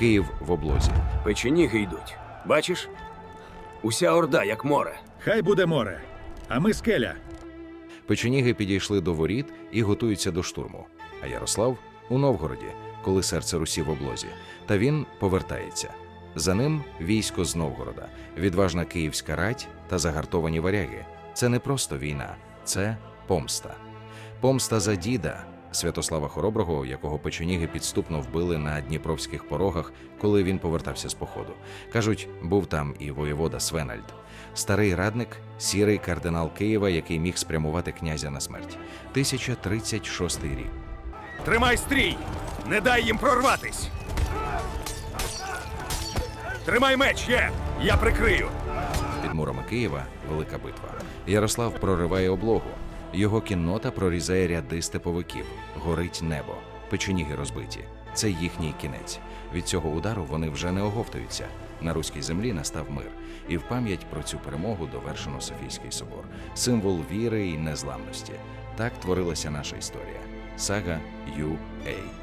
Київ в облозі. Печеніги йдуть. Бачиш? Уся орда, як море. Хай буде море. А ми скеля. Печеніги підійшли до воріт і готуються до штурму. А Ярослав у Новгороді, коли серце Русі в облозі. Та він повертається. За ним військо з Новгорода, відважна київська рать та загартовані варяги. Це не просто війна, це помста. Помста за діда Святослава Хороброго, якого печеніги підступно вбили на дніпровських порогах, коли він повертався з походу. Кажуть, був там і воєвода Свенальд, старий радник, сірий кардинал Києва, який міг спрямувати князя на смерть. 1036 рік. Тримай стрій! Не дай їм прорватись! Тримай меч, є! Я прикрию! Під мурами Києва велика битва. Ярослав прориває облогу. Його кіннота прорізає ряди степовиків. Горить небо. Печеніги розбиті. Це їхній кінець. Від цього удару вони вже не оговтуються. На руській землі настав мир, і в пам'ять про цю перемогу довершено Софійський собор, символ віри і незламності. Так творилася наша історія. Сага Ю.Ей.